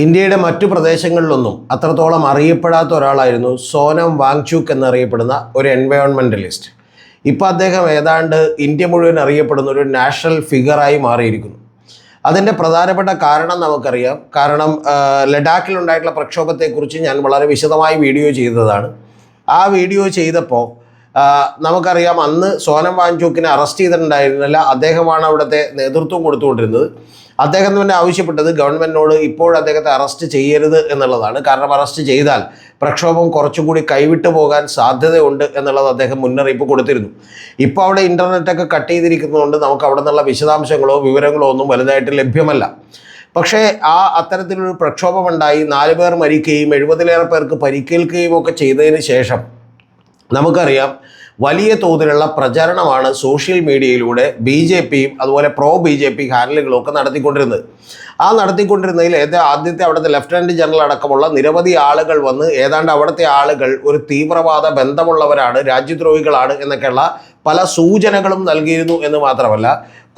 ഇന്ത്യയുടെ മറ്റു പ്രദേശങ്ങളിലൊന്നും അത്രത്തോളം അറിയപ്പെടാത്ത ഒരാളായിരുന്നു സോനം വാങ്ചൂക്ക് എന്നറിയപ്പെടുന്ന ഒരു എൻവയോൺമെന്റലിസ്റ്റ് ഇപ്പോൾ അദ്ദേഹം ഏതാണ്ട് ഇന്ത്യ മുഴുവൻ അറിയപ്പെടുന്ന ഒരു നാഷണൽ ഫിഗറായി മാറിയിരിക്കുന്നു. അതിന്റെ പ്രധാനപ്പെട്ട കാരണം നമുക്കറിയാം. കാരണം ലഡാക്കിലുണ്ടായിട്ടുള്ള പ്രക്ഷോഭത്തെക്കുറിച്ച് ഞാൻ വളരെ വിശദമായി വീഡിയോ ചെയ്തതാണ്. ആ വീഡിയോ ചെയ്തപ്പോൾ നമുക്കറിയാം അന്ന് സോനം വാഞ്ചൂക്കിനെ അറസ്റ്റ് ചെയ്തിട്ടുണ്ടായിരുന്നില്ല. അദ്ദേഹമാണ് അവിടുത്തെ നേതൃത്വം കൊടുത്തുകൊണ്ടിരുന്നത്. അദ്ദേഹം തന്നെ ആവശ്യപ്പെട്ടത് ഗവൺമെന്റിനോട് ഇപ്പോൾ അദ്ദേഹത്തെ അറസ്റ്റ് ചെയ്യരുത് എന്നുള്ളതാണ്. കാരണം അറസ്റ്റ് ചെയ്താൽ പ്രക്ഷോഭം കുറച്ചുകൂടി കൈവിട്ടു പോകാൻ സാധ്യതയുണ്ട് എന്നുള്ളത് അദ്ദേഹം മുന്നറിയിപ്പ് കൊടുത്തിരുന്നു. ഇപ്പോൾ അവിടെ ഇന്റർനെറ്റൊക്കെ കട്ട് ചെയ്തിരിക്കുന്നതുകൊണ്ട് നമുക്ക് അവിടെ നിന്നുള്ള വിശദാംശങ്ങളോ വിവരങ്ങളോ ഒന്നും വലുതായിട്ട് ലഭ്യമല്ല. പക്ഷേ ആ അത്തരത്തിലൊരു പ്രക്ഷോഭമുണ്ടായി. നാല് പേർ മരിക്കുകയും എഴുപതിലേറെ പേർക്ക് പരിക്കേൽക്കുകയും ഒക്കെ ചെയ്തതിന് ശേഷം നമുക്കറിയാം വലിയ തോതിലുള്ള പ്രചരണമാണ് സോഷ്യൽ മീഡിയയിലൂടെ ബി ജെ പിയും അതുപോലെ പ്രോ ബി ജെ പി ഹാൻഡലുകളും ഒക്കെ നടത്തിക്കൊണ്ടിരുന്നത്. ആ നടത്തിക്കൊണ്ടിരുന്നതിൽ ഏത് ആദ്യത്തെ അവിടുത്തെ ലഫ്റ്റനന്റ് ജനറൽ അടക്കമുള്ള നിരവധി ആളുകൾ വന്ന് ഏതാണ്ട് അവിടുത്തെ ആളുകൾ ഒരു തീവ്രവാദ ബന്ധമുള്ളവരാണ് രാജ്യദ്രോഹികളാണ് എന്നൊക്കെയുള്ള പല സൂചനകളും നൽകിയിരുന്നു എന്ന് മാത്രമല്ല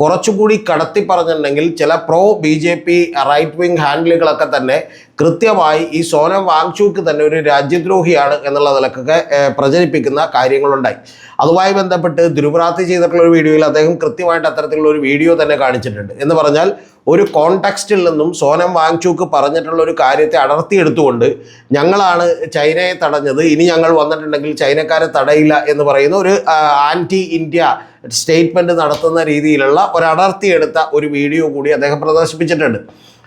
കുറച്ചുകൂടി കടത്തി പറഞ്ഞിട്ടുണ്ടെങ്കിൽ ചില pro B J P right wing ഹാൻഡിലുകളൊക്കെ തന്നെ കൃത്യമായി ഈ സോനം വാങ്ചൂക്ക് തന്നെ ഒരു രാജ്യദ്രോഹിയാണ് എന്നുള്ള നിലക്കൊക്കെ പ്രചരിപ്പിക്കുന്ന കാര്യങ്ങളുണ്ടായി. അതുമായി ബന്ധപ്പെട്ട് ദുരുപ്രാപ്തി ചെയ്തിട്ടുള്ള ഒരു വീഡിയോയിൽ അദ്ദേഹം കൃത്യമായിട്ട് അത്തരത്തിലുള്ള ഒരു വീഡിയോ തന്നെ കാണിച്ചിട്ടുണ്ട്. എന്ന് പറഞ്ഞാൽ ഒരു കോണ്ടെക്സ്റ്റിൽ നിന്നും സോനം വാങ്ചൂക്ക് പറഞ്ഞിട്ടുള്ള ഒരു കാര്യത്തെ അടർത്തിയെടുത്തുകൊണ്ട് ഞങ്ങളാണ് ചൈനയെ തടഞ്ഞത്. ഇനി ഞങ്ങൾ വന്നിട്ടുണ്ടെങ്കിൽ ചൈനക്കാരെ തടയില്ല എന്ന് പറയുന്ന ഒരു ആന്റി ഇന്ത്യ സ്റ്റേറ്റ്മെന്റ് നടത്തുന്ന രീതിയിലുള്ള ഒരു അടർത്തിയെടുത്ത ഒരു വീഡിയോ കൂടി അദ്ദേഹം പ്രദർശിപ്പിച്ചിട്ടുണ്ട്.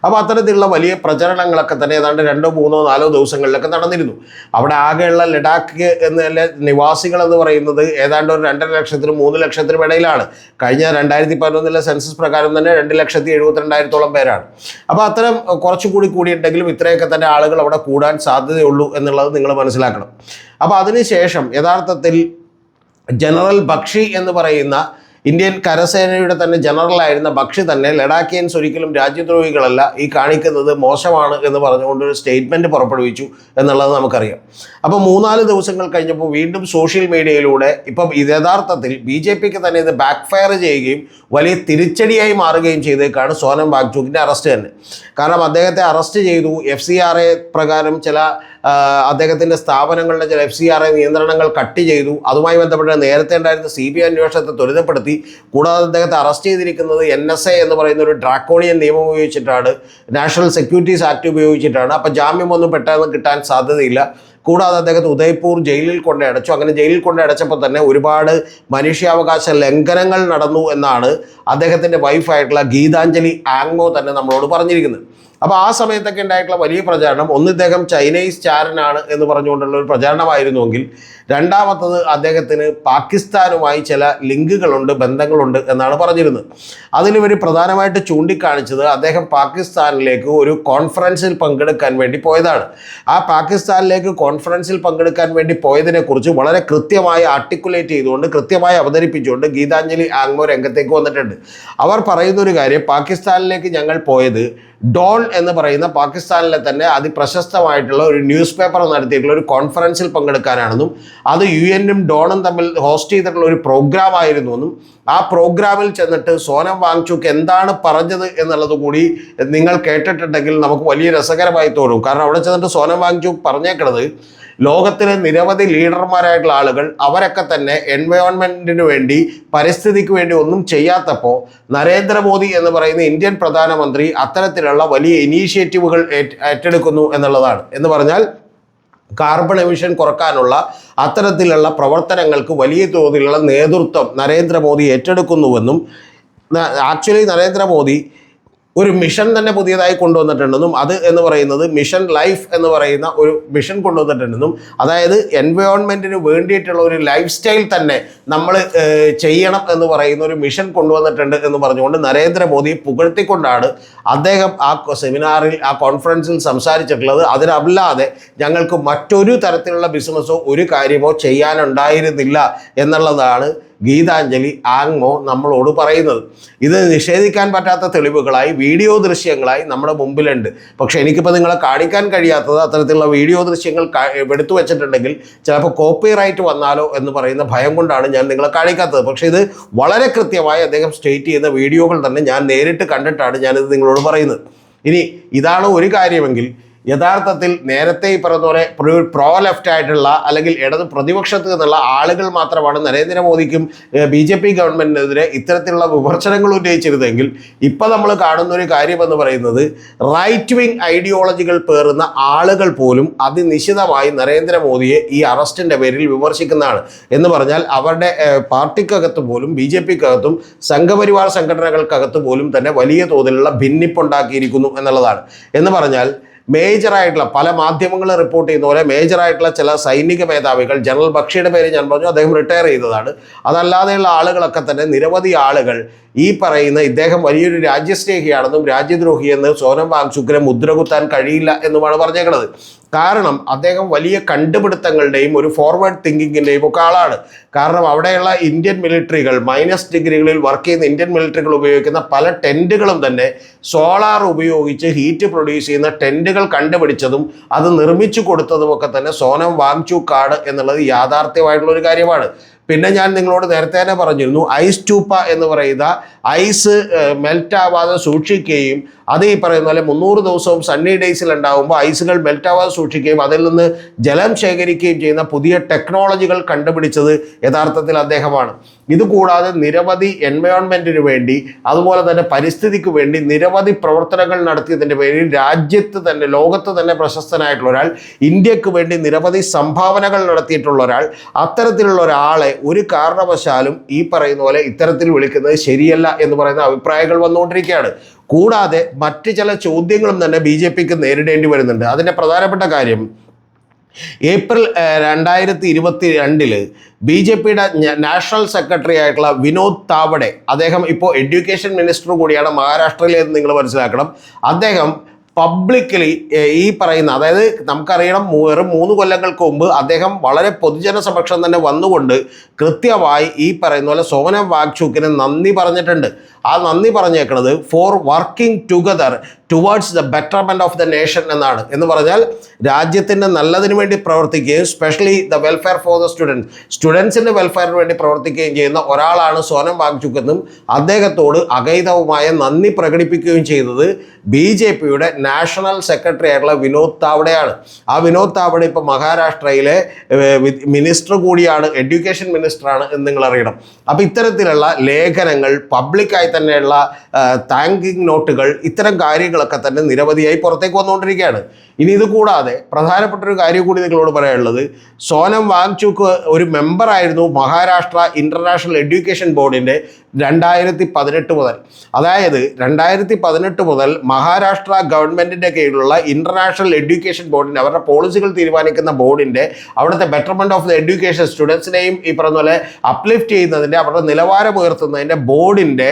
അപ്പോൾ അത്തരത്തിലുള്ള വലിയ പ്രചരണങ്ങളൊക്കെ തന്നെ ഏതാണ്ട് രണ്ടോ മൂന്നോ നാലോ ദിവസങ്ങളിലൊക്കെ നടന്നിരുന്നു. അവിടെ ആകെയുള്ള ലഡാക്ക് എന്നല്ല നിവാസികൾ എന്ന് പറയുന്നത് ഏതാണ്ട് ഒരു രണ്ടര ലക്ഷത്തിനും മൂന്ന് ലക്ഷത്തിനും ഇടയിലാണ്. കഴിഞ്ഞ രണ്ടായിരത്തി പതിനൊന്നിലെ സെൻസസ് പ്രകാരം തന്നെ രണ്ട് ലക്ഷത്തി എഴുപത്തിരണ്ടായിരത്തോളം പേരാണ്. അപ്പോൾ അത്തരം കുറച്ചുകൂടി കൂടിയിട്ടുണ്ടെങ്കിലും ഇത്രയൊക്കെ തന്നെ ആളുകൾ അവിടെ കൂടാൻ സാധ്യതയുള്ളൂ എന്നുള്ളത് നിങ്ങൾ മനസ്സിലാക്കണം. അപ്പോൾ അതിനുശേഷം യഥാർത്ഥത്തിൽ ജനറൽ ബക്ഷി എന്ന് പറയുന്ന ഇന്ത്യൻ കരസേനയുടെ തന്നെ ജനറലായിരുന്ന ബക്ഷി തന്നെ ലഡാക്കിയൻസ് ഒരിക്കലും രാജ്യദ്രോഹികളല്ല. ഈ കാണിക്കുന്നത് മോശമാണ് എന്ന് പറഞ്ഞുകൊണ്ട് ഒരു സ്റ്റേറ്റ്മെന്റ് പുറപ്പെടുവിച്ചു എന്നുള്ളത് നമുക്കറിയാം. അപ്പോൾ മൂന്നാൽ ദിവസങ്ങൾ കഴിഞ്ഞപ്പോൾ വീണ്ടും സോഷ്യൽ മീഡിയയിലൂടെ ഇപ്പം യഥാർത്ഥത്തിൽ ബി ജെ പിക്ക് തന്നെ ഇത് ബാക്ക് ഫയർ ചെയ്യുകയും വലിയ തിരിച്ചടിയായി മാറുകയും ചെയ്തേക്കാണ് സോനം ബാഗ്ചൂക്കിന്റെ അറസ്റ്റ് തന്നെ. കാരണം അദ്ദേഹത്തെ അറസ്റ്റ് ചെയ്തു. എഫ് സി ആർ എ പ്രകാരം ചില അദ്ദേഹത്തിന്റെ സ്ഥാപനങ്ങളുടെ ചില എഫ് സി ആർ ഐ നിയന്ത്രണങ്ങൾ കട്ട് ചെയ്തു. അതുമായി ബന്ധപ്പെട്ട് നേരത്തെ ഉണ്ടായിരുന്ന സി ബി ഐ അന്വേഷണത്തെ ത്വരിതപ്പെടുത്തി. കൂടാതെ അദ്ദേഹത്തെ അറസ്റ്റ് ചെയ്തിരിക്കുന്നത് എൻ എസ് എ എന്ന് പറയുന്ന ഒരു ഡ്രാക്കോണിയൻ നിയമം ഉപയോഗിച്ചിട്ടാണ്. നാഷണൽ സെക്യൂരിറ്റീസ് ആക്ട് ഉപയോഗിച്ചിട്ടാണ്. അപ്പോൾ ജാമ്യം ഒന്നും പെട്ടെന്ന് കിട്ടാൻ സാധ്യതയില്ല. കൂടാതെ അദ്ദേഹത്തെ ഉദയ്പൂർ ജയിലിൽ കൊണ്ട് അടച്ചു. അങ്ങനെ ജയിലിൽ കൊണ്ട് അടച്ചപ്പോൾ തന്നെ ഒരുപാട് മനുഷ്യാവകാശ ലംഘനങ്ങൾ നടന്നു എന്നാണ് അദ്ദേഹത്തിന്റെ വൈഫായിട്ടുള്ള ഗീതാഞ്ജലി ആങ്മോ തന്നെ നമ്മളോട് പറഞ്ഞിരിക്കുന്നത്. അപ്പോൾ ആ സമയത്തൊക്കെ ഉണ്ടായിട്ടുള്ള വലിയ പ്രചാരണം ഒന്ന് ഇദ്ദേഹം ചൈനീസ് ചാരനാണ് എന്ന് പറഞ്ഞുകൊണ്ടുള്ള ഒരു പ്രചാരണമായിരുന്നുവെങ്കിൽ രണ്ടാമത്തത് അദ്ദേഹത്തിന് പാകിസ്ഥാനുമായി ചില ലിങ്കുകളുണ്ട് ബന്ധങ്ങളുണ്ട് എന്നാണ് പറഞ്ഞിരുന്നത്. അതിലിവർ പ്രധാനമായിട്ട് ചൂണ്ടിക്കാണിച്ചത് അദ്ദേഹം പാകിസ്ഥാനിലേക്ക് ഒരു കോൺഫറൻസിൽ പങ്കെടുക്കാൻ വേണ്ടി പോയതാണ്. ആ പാകിസ്ഥാനിലേക്ക് കോൺഫറൻസിൽ പങ്കെടുക്കാൻ വേണ്ടി പോയതിനെക്കുറിച്ച് വളരെ കൃത്യമായി ആർട്ടിക്കുലേറ്റ് ചെയ്തുകൊണ്ട് കൃത്യമായി അവതരിപ്പിച്ചുകൊണ്ട് ഗീതാഞ്ജലി ആങ്മോ രംഗത്തേക്ക് വന്നിട്ടുണ്ട്. അവർ പറയുന്ന ഒരു കാര്യം പാകിസ്ഥാനിലേക്ക് ഞങ്ങൾ പോയത് ഡോൺ എന്ന് പറയുന്ന പാകിസ്ഥാനിലെ തന്നെ അതിപ്രശസ്തമായിട്ടുള്ള ഒരു ന്യൂസ് പേപ്പർ നടത്തിയിട്ടുള്ള ഒരു കോൺഫറൻസിൽ പങ്കെടുക്കാനാണെന്നും അത് യു എനും ഡോണും തമ്മിൽ ഹോസ്റ്റ് ചെയ്തിട്ടുള്ള ഒരു പ്രോഗ്രാം ആയിരുന്നുവെന്നും ആ പ്രോഗ്രാമിൽ ചെന്നിട്ട് സോനം വാങ്ചുക്ക് എന്താണ് പറഞ്ഞത് എന്നുള്ളത് കൂടി നിങ്ങൾ കേട്ടിട്ടുണ്ടെങ്കിൽ നമുക്ക് വലിയ രസകരമായി തോന്നും. കാരണം അവിടെ ചെന്നിട്ട് സോനം വാങ്ചുക്ക് പറഞ്ഞേക്കണത് ലോകത്തിലെ നിരവധി ലീഡർമാരായിട്ടുള്ള ആളുകൾ അവരൊക്കെ തന്നെ എൻവയോൺമെന്റിന് വേണ്ടി പരിസ്ഥിതിക്ക് വേണ്ടി ഒന്നും ചെയ്യാത്തപ്പോൾ നരേന്ദ്രമോദി എന്ന് പറയുന്ന ഇന്ത്യൻ പ്രധാനമന്ത്രി അത്തരത്തിലുള്ള വലിയ ഇനീഷ്യേറ്റീവുകൾ ഏറ്റെടുക്കുന്നു എന്നുള്ളതാണ്. എന്ന് പറഞ്ഞാൽ കാർബൺ എമിഷൻ കുറക്കാനുള്ള അത്തരത്തിലുള്ള പ്രവർത്തനങ്ങൾക്ക് വലിയ തോതിലുള്ള നേതൃത്വം നരേന്ദ്രമോദി ഏറ്റെടുക്കുന്നുവെന്നും ആക്ച്വലി നരേന്ദ്രമോദി ഒരു മിഷൻ തന്നെ പുതിയതായി കൊണ്ടുവന്നിട്ടുണ്ടെന്നും അത് എന്ന് പറയുന്നത് മിഷൻ ലൈഫ് എന്ന് പറയുന്ന ഒരു മിഷൻ കൊണ്ടുവന്നിട്ടുണ്ടെന്നും അതായത് എൻവയോൺമെന്റിന് വേണ്ടിയിട്ടുള്ള ഒരു ലൈഫ് സ്റ്റൈൽ തന്നെ നമ്മൾ ചെയ്യണം എന്ന് പറയുന്ന ഒരു മിഷൻ കൊണ്ടുവന്നിട്ടുണ്ട് എന്ന് പറഞ്ഞുകൊണ്ട് നരേന്ദ്രമോദി പുകഴ്ത്തിക്കൊണ്ടാണ് അദ്ദേഹം ആ സെമിനാറിൽ ആ കോൺഫറൻസിൽ സംസാരിച്ചിട്ടുള്ളത്. അതിനല്ലാതെ ഞങ്ങൾക്ക് മറ്റൊരു തരത്തിലുള്ള ബിസിനസ്സോ ഒരു കാര്യമോ ചെയ്യാനുണ്ടായിരുന്നില്ല എന്നുള്ളതാണ് ഗീതാഞ്ജലി ആങ്മോ നമ്മളോട് പറയുന്നത്. ഇത് നിഷേധിക്കാൻ പറ്റാത്ത തെളിവുകളായി വീഡിയോ ദൃശ്യങ്ങളായി നമ്മുടെ മുമ്പിലുണ്ട്. പക്ഷേ എനിക്കിപ്പോൾ നിങ്ങളെ കാണിക്കാൻ കഴിയാത്തത് അത്തരത്തിലുള്ള വീഡിയോ ദൃശ്യങ്ങൾ എടുത്തു വെച്ചിട്ടുണ്ടെങ്കിൽ ചിലപ്പോൾ കോപ്പിറൈറ്റ് വന്നാലോ എന്ന് പറയുന്ന ഭയം കൊണ്ടാണ് ഞാൻ നിങ്ങളെ കാണിക്കാത്തത്. പക്ഷേ ഇത് വളരെ കൃത്യമായി അദ്ദേഹം സ്റ്റേറ്റ് ചെയ്യുന്ന വീഡിയോകൾ തന്നെ ഞാൻ നേരിട്ട് കണ്ടിട്ടാണ് ഞാനിത് നിങ്ങളോട് പറയുന്നത്. ഇനി ഇതാണ് ഒരു കാര്യമെങ്കിൽ യഥാർത്ഥത്തിൽ നേരത്തെ ഈ പറഞ്ഞ പോലെ പ്രോ ലെഫ്റ്റ് ആയിട്ടുള്ള അല്ലെങ്കിൽ ഇടത് പ്രതിപക്ഷത്ത് നിന്നുള്ള ആളുകൾ മാത്രമാണ് നരേന്ദ്രമോദിക്കും ബി ജെ പി ഗവൺമെന്റിനെതിരെ ഇത്തരത്തിലുള്ള വിമർശനങ്ങൾ ഉന്നയിച്ചിരുന്നെങ്കിൽ ഇപ്പം നമ്മൾ കാണുന്ന ഒരു കാര്യമെന്ന് പറയുന്നത് റൈറ്റ് വിങ് ഐഡിയോളജികൾ പേറുന്ന ആളുകൾ പോലും അതിനിശിതമായി നരേന്ദ്രമോദിയെ ഈ അറസ്റ്റിന്റെ പേരിൽ വിമർശിക്കുന്നതാണ്. എന്ന് പറഞ്ഞാൽ അവരുടെ പാർട്ടിക്കകത്ത് പോലും ബി ജെ പിക്കകത്തും സംഘപരിവാർ സംഘടനകൾക്കകത്ത് പോലും തന്നെ വലിയ തോതിലുള്ള ഭിന്നിപ്പുണ്ടാക്കിയിരിക്കുന്നു എന്നുള്ളതാണ്. എന്ന് പറഞ്ഞാൽ മേജറായിട്ടുള്ള പല മാധ്യമങ്ങൾ റിപ്പോർട്ട് ചെയ്യുന്ന പോലെ മേജറായിട്ടുള്ള ചില സൈനിക മേധാവികൾ ജനറൽ ബക്ഷിയുടെ പേര് ഞാൻ പറഞ്ഞു അദ്ദേഹം റിട്ടയർ ചെയ്തതാണ്. അതല്ലാതെയുള്ള ആളുകളൊക്കെ തന്നെ നിരവധി ആളുകൾ ഈ പറയുന്ന ഇദ്ദേഹം വലിയൊരു രാജ്യസ്നേഹിയാണെന്നും രാജ്യദ്രോഹിയെന്ന് സോനം വാങ്ചുക്കിനെ മുദ്രകുത്താൻ കഴിയില്ല എന്നുമാണ് പറഞ്ഞേക്കുന്നത് കാരണം അദ്ദേഹം വലിയ കണ്ടുപിടുത്തങ്ങളുടെയും ഒരു ഫോർവേഡ് തിങ്കിങ്ങിന്റെയും ഒക്കെ ആളാണ്. കാരണം അവിടെയുള്ള ഇന്ത്യൻ മിലിറ്ററികൾ മൈനസ് ഡിഗ്രികളിൽ വർക്ക് ചെയ്യുന്ന ഇന്ത്യൻ മിലിറ്ററികൾ ഉപയോഗിക്കുന്ന പല ടെന്റുകളും തന്നെ സോളാർ ഉപയോഗിച്ച് ഹീറ്റ് പ്രൊഡ്യൂസ് ചെയ്യുന്ന ടെന്റുകൾ കണ്ടുപിടിച്ചതും അത് നിർമ്മിച്ചു കൊടുത്തതുമൊക്കെ തന്നെ സോനം വാങ്ചു കാട് എന്നുള്ളത് യാഥാർത്ഥ്യമായിട്ടുള്ള ഒരു കാര്യമാണ്. പിന്നെ ഞാൻ നിങ്ങളോട് നേരത്തെ തന്നെ പറഞ്ഞിരുന്നു ഐസ് ട്യൂപ്പ എന്ന് പറയുന്ന ഐസ് മെൽറ്റ് ആവാതെ സൂക്ഷിക്കുകയും അത് ഈ പറയുന്ന പോലെ മുന്നൂറ് ദിവസവും സണ്ണി ഡേയ്സിൽ ഉണ്ടാകുമ്പോൾ ഐസുകൾ മെൽറ്റ് ആവാതെ സൂക്ഷിക്കുകയും അതിൽ നിന്ന് ജലം ശേഖരിക്കുകയും ചെയ്യുന്ന പുതിയ ടെക്നോളജികൾ കണ്ടുപിടിച്ചത് യഥാർത്ഥത്തിൽ അദ്ദേഹമാണ്. ഇതുകൂടാതെ നിരവധി എൻവയോൺമെന്റിന് വേണ്ടി അതുപോലെ തന്നെ പരിസ്ഥിതിക്ക് വേണ്ടി നിരവധി പ്രവർത്തനങ്ങൾ നടത്തിയതിന്റെ പേരിൽ രാജ്യത്ത് തന്നെ ലോകത്ത് തന്നെ പ്രശസ്തനായിട്ടുള്ള ഒരാൾ ഇന്ത്യയ്ക്ക് വേണ്ടി നിരവധി സംഭാവനകൾ നടത്തിയിട്ടുള്ള ഒരാൾ അത്തരത്തിലുള്ള ഒരാളെ ഒരു കാരണവശാലും ഈ പറയുന്ന പോലെ ഇത്തരത്തിൽ വിളിക്കുന്നത് ശരിയല്ല എന്ന് പറയുന്ന അഭിപ്രായങ്ങൾ വന്നുകൊണ്ടിരിക്കുകയാണ്. കൂടാതെ മറ്റ് ചില ചോദ്യങ്ങളും തന്നെ ബി ജെ പിക്ക് നേരിടേണ്ടി വരുന്നുണ്ട്. അതിന്റെ പ്രധാനപ്പെട്ട കാര്യം ഏപ്രിൽ രണ്ടായിരത്തി ഇരുപത്തി രണ്ടിൽ ബി ജെ പിയുടെ നാഷണൽ സെക്രട്ടറി ആയിട്ടുള്ള വിനോദ് താവഡെ അദ്ദേഹം ഇപ്പോൾ എഡ്യൂക്കേഷൻ മിനിസ്റ്റർ കൂടിയാണ് മഹാരാഷ്ട്രയിലെന്ന് നിങ്ങൾ മനസ്സിലാക്കണം. അദ്ദേഹം പബ്ലിക്കലി ഈ പറയുന്ന അതായത് നമുക്കറിയണം വെറും മൂന്ന് കൊല്ലങ്ങൾക്ക് മുമ്പ് അദ്ദേഹം വളരെ പൊതുജന സമക്ഷം തന്നെ വന്നുകൊണ്ട് കൃത്യമായി ഈ പറയുന്ന പോലെ സോനം വാഗ്ചൂക്കിന് നന്ദി പറഞ്ഞിട്ടുണ്ട്. ആ നന്ദി പറഞ്ഞേക്കുന്നത് for working together towards the betterment of the nation എന്നാണ്. എന്ന് പറഞ്ഞാൽ രാജ്യത്തിന്റെ നല്ലതിന് വേണ്ടി പ്രവർത്തിക്കുകയും specially the welfare for the students സ്റ്റുഡൻസിന്റെ വെൽഫെയറിന് വേണ്ടി പ്രവർത്തിക്കുകയും ചെയ്യുന്ന ഒരാളാണ് സോനം വാഗ്ചുക്കെന്നും അദ്ദേഹത്തോട് അഗൈതവുമായ നന്ദി പ്രകടിപ്പിക്കുകയും ചെയ്തത് ബി ജെ പിയുടെ നാഷണൽ സെക്രട്ടറി ആയിട്ടുള്ള വിനോദ് താവടെയാണ്. ആ വിനോദ് താവടെ ഇപ്പോൾ മഹാരാഷ്ട്രയിലെ മിനിസ്റ്റർ കൂടിയാണ് എഡ്യൂക്കേഷൻ മിനിസ്റ്ററാണ് എന്ന് നിങ്ങൾ അറിയണം അപ്പോൾ ഇത്തരത്തിലുള്ള ലേഖനങ്ങൾ പബ്ലിക്കായി തന്നെയുള്ള താങ്കിങ് നോട്ടുകൾ ഇത്തരം കാര്യങ്ങളൊക്കെ തന്നെ നിരവധിയായി പുറത്തേക്ക് വന്നുകൊണ്ടിരിക്കുകയാണ്. ഇനി ഇത് കൂടാതെ പ്രധാനപ്പെട്ട ഒരു കാര്യം കൂടി നിങ്ങളോട് പറയാനുള്ളത്. സോനം വാങ്ചുക്ക് ഒരു മെമ്പറായിരുന്നു മഹാരാഷ്ട്ര ഇന്റർനാഷണൽ എഡ്യൂക്കേഷൻ ബോർഡിന്റെ രണ്ടായിരത്തി പതിനെട്ട് മുതൽ. അതായത് രണ്ടായിരത്തി പതിനെട്ട് മുതൽ മഹാരാഷ്ട്ര ഗവൺമെന്റിന്റെ കീഴിലുള്ള ഇന്റർനാഷണൽ എഡ്യൂക്കേഷൻ ബോർഡിന്റെ അവരുടെ പോളിസികൾ തീരുമാനിക്കുന്ന ബോർഡിന്റെ അവിടുത്തെ ബെറ്റർമെന്റ് ഓഫ് ദ എഡ്യൂക്കേഷൻ സ്റ്റുഡൻസിനെയും ഈ പറഞ്ഞ പോലെ അപ്ലിഫ്റ്റ് ചെയ്യുന്നതിന്റെ അവരുടെ നിലവാരം ഉയർത്തുന്നതിന്റെ ബോർഡിന്റെ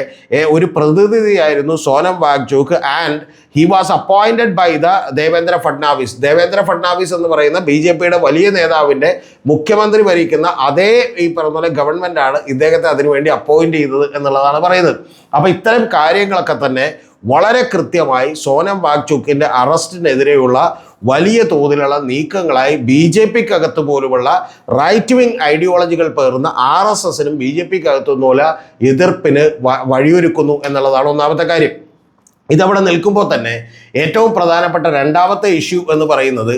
ഒരു പ്രതിനിധിയായിരുന്നു Sonam Wangchuk and he was appointed by the Devendra Fadnavis Devendra Fadnavis എന്ന് പറയുന്ന ബി ജെ പിയുടെ വലിയ നേതാവിന്റെ മുഖ്യമന്ത്രി ഭരിക്കുന്ന അതേ ഈ പറഞ്ഞ പോലെ ഗവൺമെന്റാണ് ഇദ്ദേഹത്തെ അതിനുവേണ്ടി അപ്പോയിന്റ് ചെയ്തത് എന്നുള്ളതാണ് പറയുന്നത്. അപ്പോൾ ഇത്തരം കാര്യങ്ങളൊക്കെ തന്നെ വളരെ കൃത്യമായി സോനം വാഗ്ചുക്കിന്റെ അറസ്റ്റിനെതിരെയുള്ള വലിയ തോതിലുള്ള നീക്കങ്ങളായി ബി ജെ പിക്കകത്ത് പോലുമുള്ള റൈറ്റ് വിങ് ഐഡിയോളജികൾ പേറുന്ന ആർ എസ് എസിനും ബി ജെ പിക്കകത്തുനിന്നുള്ള എതിർപ്പിന് വഴിയൊരുക്കുന്നു എന്നുള്ളതാണ് ഒന്നാമത്തെ കാര്യം. ഇതവിടെ നിൽക്കുമ്പോൾ തന്നെ ഏറ്റവും പ്രധാനപ്പെട്ട രണ്ടാമത്തെ ഇഷ്യൂ എന്ന് പറയുന്നത്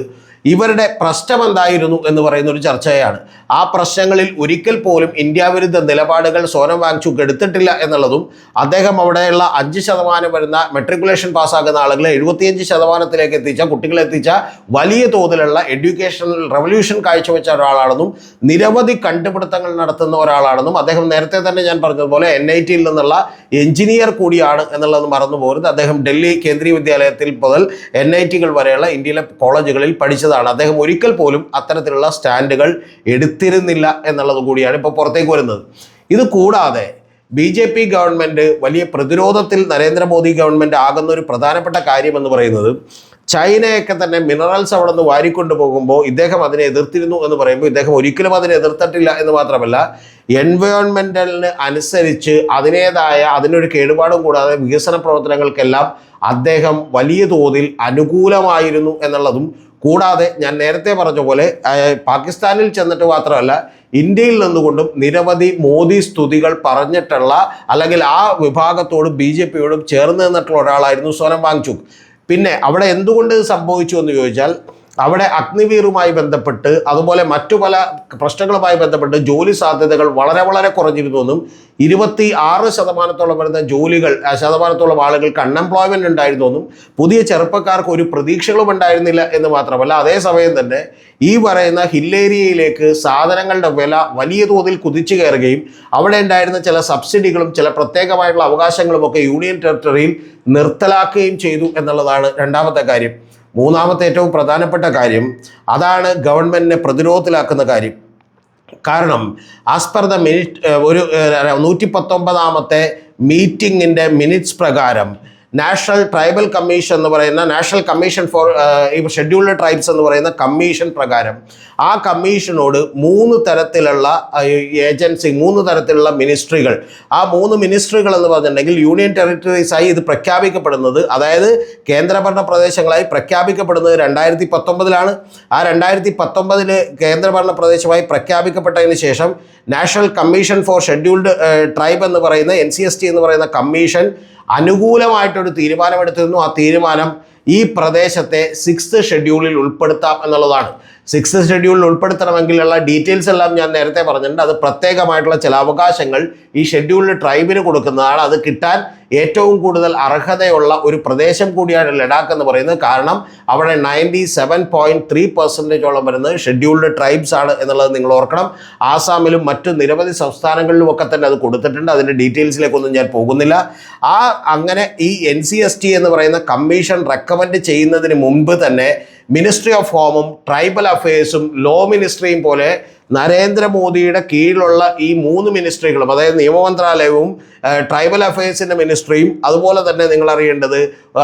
ഇവരുടെ പ്രശ്നം എന്തായിരുന്നു എന്ന് പറയുന്ന ഒരു ചർച്ചയാണ്. ആ പ്രശ്നങ്ങളിൽ ഒരിക്കൽ പോലും ഇന്ത്യ വിരുദ്ധ നിലപാടുകൾ സോനം വാങ്ചുക്ക് എടുത്തിട്ടില്ല എന്നുള്ളതും അദ്ദേഹം അവിടെയുള്ള അഞ്ച് ശതമാനം വരുന്ന മെട്രിക്കുലേഷൻ പാസ്സാക്കുന്ന ആളുകളെ എഴുപത്തിയഞ്ച് ശതമാനത്തിലേക്ക് എത്തിച്ച കുട്ടികളെ എത്തിച്ച വലിയ തോതിലുള്ള എഡ്യൂക്കേഷണൽ റവല്യൂഷൻ കാഴ്ചവെച്ച ഒരാളാണെന്നും നിരവധി കണ്ടുപിടുത്തങ്ങൾ നടത്തുന്ന ഒരാളാണെന്നും അദ്ദേഹം നേരത്തെ തന്നെ ഞാൻ പറഞ്ഞതുപോലെ എൻ ഐ ടിയിൽ നിന്നുള്ള എഞ്ചിനീയർ കൂടിയാണ് എന്നുള്ളത് മറന്നു പോകരുത് അദ്ദേഹം ഡൽഹി കേന്ദ്രീയ വിദ്യാലയത്തിൽ മുതൽ എൻ ഐ ടികൾ വരെയുള്ള ഇന്ത്യയിലെ കോളേജുകളിൽ പഠിച്ചതാണ്. അദ്ദേഹം ഒരിക്കൽ പോലും അത്തരത്തിലുള്ള സ്റ്റാൻഡുകൾ എടുത്തിരുന്നില്ല എന്നുള്ളത് കൂടിയാണ് ഇപ്പോൾ പുറത്തേക്ക് വരുന്നത്. ഇത് കൂടാതെ ബി ജെ പി ഗവൺമെന്റ് വലിയ പ്രതിരോധത്തിൽ നരേന്ദ്രമോദി ഗവൺമെന്റ് ആകുന്ന ഒരു പ്രധാനപ്പെട്ട കാര്യമെന്ന് പറയുന്നത് ചൈനയൊക്കെ തന്നെ മിനറൽസ് അവിടെ നിന്ന് വാരിക്കൊണ്ടു പോകുമ്പോൾ ഇദ്ദേഹം അതിനെ എതിർത്തിരുന്നു എന്ന് പറയുമ്പോൾ ഇദ്ദേഹം ഒരിക്കലും അതിനെ എതിർത്തിട്ടില്ല എന്ന് മാത്രമല്ല എൻവയോൺമെന്റലിന് അനുസരിച്ച് അതിനേതായ അതിനൊരു കേടുപാടും കൂടാതെ വികസന പ്രവർത്തനങ്ങൾക്കെല്ലാം അദ്ദേഹം വലിയ തോതിൽ അനുകൂലമായിരുന്നു എന്നുള്ളതും കൂടാതെ ഞാൻ നേരത്തെ പറഞ്ഞ പോലെ പാകിസ്ഥാനിൽ ചെന്നിട്ട് മാത്രമല്ല ഇന്ത്യയിൽ നിന്നുകൊണ്ടും നിരവധി മോദി സ്തുതികൾ പറഞ്ഞിട്ടുള്ള അല്ലെങ്കിൽ ആ വിഭാഗത്തോടും ബി ജെ പിയോടും ചേർന്ന് നിന്നിട്ടുള്ള ഒരാളായിരുന്നു സോനം വാങ്ചുക് പിന്നെ അവിടെ എന്തുകൊണ്ട് സംഭവിച്ചു എന്ന് ചോദിച്ചാൽ അവിടെ അഗ്നിവീറുമായി ബന്ധപ്പെട്ട് അതുപോലെ മറ്റു പല പ്രശ്നങ്ങളുമായി ബന്ധപ്പെട്ട് ജോലി സാധ്യതകൾ വളരെ വളരെ കുറഞ്ഞിരുന്നു എന്നും ഇരുപത്തി ആറ് ശതമാനത്തോളം വരുന്ന ജോലികൾ ശതമാനത്തോളം ആളുകൾക്ക് അൺഎംപ്ലോയ്മെന്റ് ഉണ്ടായിരുന്നു എന്നും പുതിയ ചെറുപ്പക്കാർക്ക് ഒരു പ്രതീക്ഷകളും ഉണ്ടായിരുന്നില്ല എന്ന് മാത്രമല്ല അതേസമയം തന്നെ ഈ പറയുന്ന ഹില്ലേരിയയിലേക്ക് സാധനങ്ങളുടെ വില വലിയ തോതിൽ കുതിച്ചു കയറുകയും അവിടെ ഉണ്ടായിരുന്ന ചില സബ്സിഡികളും ചില പ്രത്യേകമായിട്ടുള്ള അവകാശങ്ങളും ഒക്കെ യൂണിയൻ ടെറിട്ടറിയിൽ നിർത്തലാക്കുകയും ചെയ്തു എന്നുള്ളതാണ് രണ്ടാമത്തെ കാര്യം. മൂന്നാമത്തെ ഏറ്റവും പ്രധാനപ്പെട്ട കാര്യം അതാണ് ഗവൺമെന്റിനെ പ്രതിരോധത്തിലാക്കുന്ന കാര്യം. കാരണം ആസ് പെർ ദ മിനിറ്റ് ഒരു നൂറ്റി പത്തൊമ്പതാമത്തെ മീറ്റിങ്ങിന്റെ മിനിറ്റ്സ് പ്രകാരം നാഷണൽ ട്രൈബൽ കമ്മീഷൻ എന്ന് പറയുന്ന national commission for scheduled tribes എന്ന് പറയുന്ന കമ്മീഷൻ പ്രകാരം ആ കമ്മീഷനോട് മൂന്ന് തരത്തിലുള്ള ഏജൻസി മൂന്ന് തരത്തിലുള്ള മിനിസ്ട്രികൾ. ആ മൂന്ന് മിനിസ്ട്രികൾ എന്ന് പറഞ്ഞിട്ടുണ്ടെങ്കിൽ യൂണിയൻ ടെറിട്ടറീസായി ഇത് പ്രഖ്യാപിക്കപ്പെടുന്നത് അതായത് കേന്ദ്രഭരണ പ്രദേശങ്ങളായി പ്രഖ്യാപിക്കപ്പെടുന്നത് രണ്ടായിരത്തി പത്തൊമ്പതിലാണ് ആ രണ്ടായിരത്തി പത്തൊമ്പതിൽ കേന്ദ്രഭരണ പ്രദേശമായി പ്രഖ്യാപിക്കപ്പെട്ടതിന് ശേഷം national commission for scheduled tribe എന്ന് പറയുന്ന എൻ സി എസ് ടി എന്ന് പറയുന്ന കമ്മീഷൻ അനുകൂലമായിട്ടൊരു തീരുമാനമെടുത്തിരുന്നു. ആ തീരുമാനം ഈ പ്രദേശത്തെ സിക്സ് ഷെഡ്യൂളിൽ ഉൾപ്പെടുത്താം എന്നുള്ളതാണ്. സിക്സ്ത് ഷെഡ്യൂളിൽ ഉൾപ്പെടുത്തണമെങ്കിലുള്ള ഡീറ്റെയിൽസ് എല്ലാം ഞാൻ നേരത്തെ പറഞ്ഞിട്ടുണ്ട്. അത് പ്രത്യേകമായിട്ടുള്ള ചില അവകാശങ്ങൾ ഈ ഷെഡ്യൂൾഡ് ട്രൈബിന് കൊടുക്കുന്നതാണ്. അത് കിട്ടാൻ ഏറ്റവും കൂടുതൽ അർഹതയുള്ള ഒരു പ്രദേശം കൂടിയാണ് ലഡാക്ക് എന്ന് പറയുന്നത്. കാരണം അവിടെ നയന്റി സെവൻ പോയിന്റ് ത്രീ പെർസെന്റേജോളം വരുന്നത് ഷെഡ്യൂൾഡ് ട്രൈബ്സ് ആണ് എന്നുള്ളത് നിങ്ങൾ ഓർക്കണം. ആസാമിലും മറ്റു നിരവധി സംസ്ഥാനങ്ങളിലും ഒക്കെ തന്നെ അത് കൊടുത്തിട്ടുണ്ട്. അതിന്റെ ഡീറ്റെയിൽസിലേക്കൊന്നും ഞാൻ പോകുന്നില്ല. ആ അങ്ങനെ ഈ എൻ സി എസ് ടി എന്ന് പറയുന്ന കമ്മീഷൻ റെക്കമെൻഡ് ചെയ്യുന്നതിന് മുമ്പ് തന്നെ മിനിസ്ട്രി ഓഫ് ഹോമും ട്രൈബൽ അഫയേഴ്സും ലോ മിനിസ്ട്രിയും പോലെ നരേന്ദ്രമോദിയുടെ കീഴിലുള്ള ഈ മൂന്ന് മിനിസ്ട്രികളും അതായത് നിയമമന്ത്രാലയവും ട്രൈബൽ അഫയേഴ്സിന്റെ മിനിസ്ട്രിയും അതുപോലെ തന്നെ നിങ്ങൾ അറിയേണ്ടത്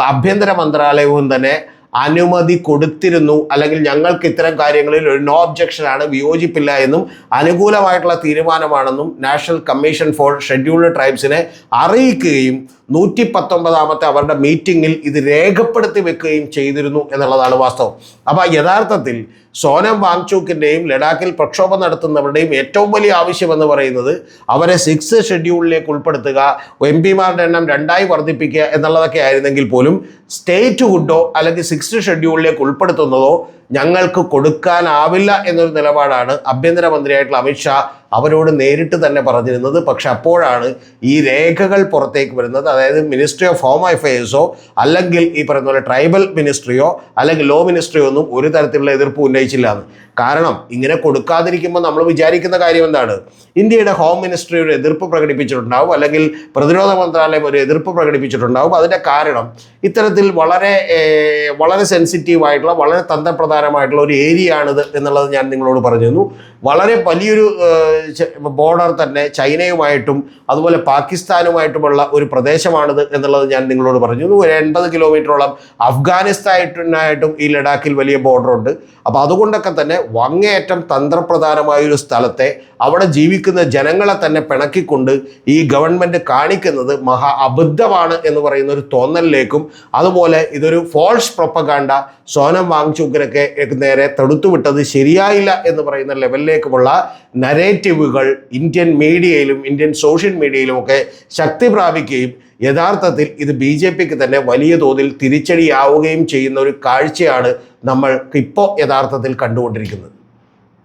ആഭ്യന്തര മന്ത്രാലയവും തന്നെ അനുമതി കൊടുത്തിരുന്നു. അല്ലെങ്കിൽ ഞങ്ങൾക്ക് ഇത്തരം കാര്യങ്ങളിൽ ഒരു നോ ഒബ്ജക്ഷൻ ആണ് വിയോജിപ്പില്ല എന്നും അനുകൂലമായിട്ടുള്ള തീരുമാനമാണെന്നും നാഷണൽ കമ്മീഷൻ ഫോർ ഷെഡ്യൂൾഡ് ട്രൈബ്സിനെ അറിയിക്കുകയും നൂറ്റി പത്തൊമ്പതാമത്തെ അവരുടെ മീറ്റിങ്ങിൽ ഇത് രേഖപ്പെടുത്തി വെക്കുകയും ചെയ്തിരുന്നു എന്നുള്ളതാണ് വാസ്തവം. അപ്പോൾ യഥാർത്ഥത്തിൽ സോനം വാങ്ചൂക്കിന്റെയും ലഡാക്കിൽ പ്രക്ഷോഭം നടത്തുന്നവരുടെയും ഏറ്റവും വലിയ ആവശ്യം എന്ന് പറയുന്നത് അവരെ സിക്സ് ഷെഡ്യൂളിലേക്ക് ഉൾപ്പെടുത്തുക എം പിമാരുടെ എണ്ണം രണ്ടായി വർദ്ധിപ്പിക്കുക എന്നുള്ളതൊക്കെ ആയിരുന്നെങ്കിൽ പോലും സ്റ്റേറ്റ് ഹുഡോ അല്ലെങ്കിൽ സിക്സ് ഷെഡ്യൂളിലേക്ക് ഉൾപ്പെടുത്തുന്നതോ ഞങ്ങൾക്ക് കൊടുക്കാനാവില്ല എന്നൊരു നിലപാടാണ് ആഭ്യന്തരമന്ത്രിയായിട്ടുള്ള അമിത്ഷാ അവരോട് നേരിട്ട് തന്നെ പറഞ്ഞിരുന്നത്. പക്ഷെ അപ്പോഴാണ് ഈ രേഖകൾ പുറത്തേക്ക് വരുന്നത്. അതായത് മിനിസ്ട്രി ഓഫ് ഹോം അഫയേഴ്സോ അല്ലെങ്കിൽ ഈ പറയുന്ന പോലെ ട്രൈബൽ മിനിസ്ട്രിയോ അല്ലെങ്കിൽ ലോ മിനിസ്ട്രിയോ ഒന്നും ഒരു തരത്തിലുള്ള എതിർപ്പ് ഉന്നയിച്ചില്ല എന്ന്. കാരണം ഇങ്ങനെ കൊടുക്കാതിരിക്കുമ്പോൾ നമ്മൾ വിചാരിക്കുന്ന കാര്യം എന്താണ്? ഇന്ത്യയുടെ ഹോം മിനിസ്ട്രി ഒരു എതിർപ്പ് പ്രകടിപ്പിച്ചിട്ടുണ്ടാവും അല്ലെങ്കിൽ പ്രതിരോധ മന്ത്രാലയം ഒരു എതിർപ്പ് പ്രകടിപ്പിച്ചിട്ടുണ്ടാവും. അതിന്റെ കാരണം ഇത്തരത്തിൽ വളരെ വളരെ സെൻസിറ്റീവ് ആയിട്ടുള്ള വളരെ തന്ത്രപ്രധാനമായിട്ടുള്ള ഒരു ഏരിയ ആണിത് എന്നുള്ളത് ഞാൻ നിങ്ങളോട് പറഞ്ഞിരുന്നു. വളരെ വലിയൊരു ബോർഡർ തന്നെ ചൈനയുമായിട്ടും അതുപോലെ പാകിസ്ഥാനുമായിട്ടുമുള്ള ഒരു പ്രദേശമാണിത് എന്നുള്ളത് ഞാൻ നിങ്ങളോട് പറഞ്ഞിരുന്നു. ഒരു എൺപത് കിലോമീറ്ററോളം അഫ്ഗാനിസ്ഥാനായിട്ടും ഈ ലഡാക്കിൽ വലിയ ബോർഡറുണ്ട് അപ്പോൾ അതുകൊണ്ടൊക്കെ തന്നെ വങ്ങേറ്റം തന്ത്രപ്രധാനമായ ഒരു സ്ഥലത്തെ അവിടെ ജീവിക്കുന്ന ജനങ്ങളെ തന്നെ പിണക്കിക്കൊണ്ട് ഈ ഗവൺമെന്റ് കാണിക്കുന്നത് മഹാ അബദ്ധമാണ് എന്ന് പറയുന്ന ഒരു തോന്നലിലേക്കും അതുപോലെ ഇതൊരു ഫോൾസ് പ്രൊപ്പഗാണ്ട സോനം വാങ്ചൂക്കിനൊക്കെ നേരെ തടുത്തുവിട്ടത് ശരിയായില്ല എന്ന് പറയുന്ന ലെവലിലേക്കുമുള്ള നരേറ്റീവുകൾ ഇന്ത്യൻ മീഡിയയിലും ഇന്ത്യൻ സോഷ്യൽ മീഡിയയിലും ഒക്കെ ശക്തി പ്രാപിക്കുകയും യഥാർത്ഥത്തിൽ ഇത് ബി ജെ പിക്ക് തന്നെ വലിയ തോതിൽ തിരിച്ചടിയാവുകയും ചെയ്യുന്ന ഒരു കാഴ്ചയാണ് നമ്മൾ ഇപ്പോൾ യഥാർത്ഥത്തിൽ കണ്ടുകൊണ്ടിരിക്കുന്നത്.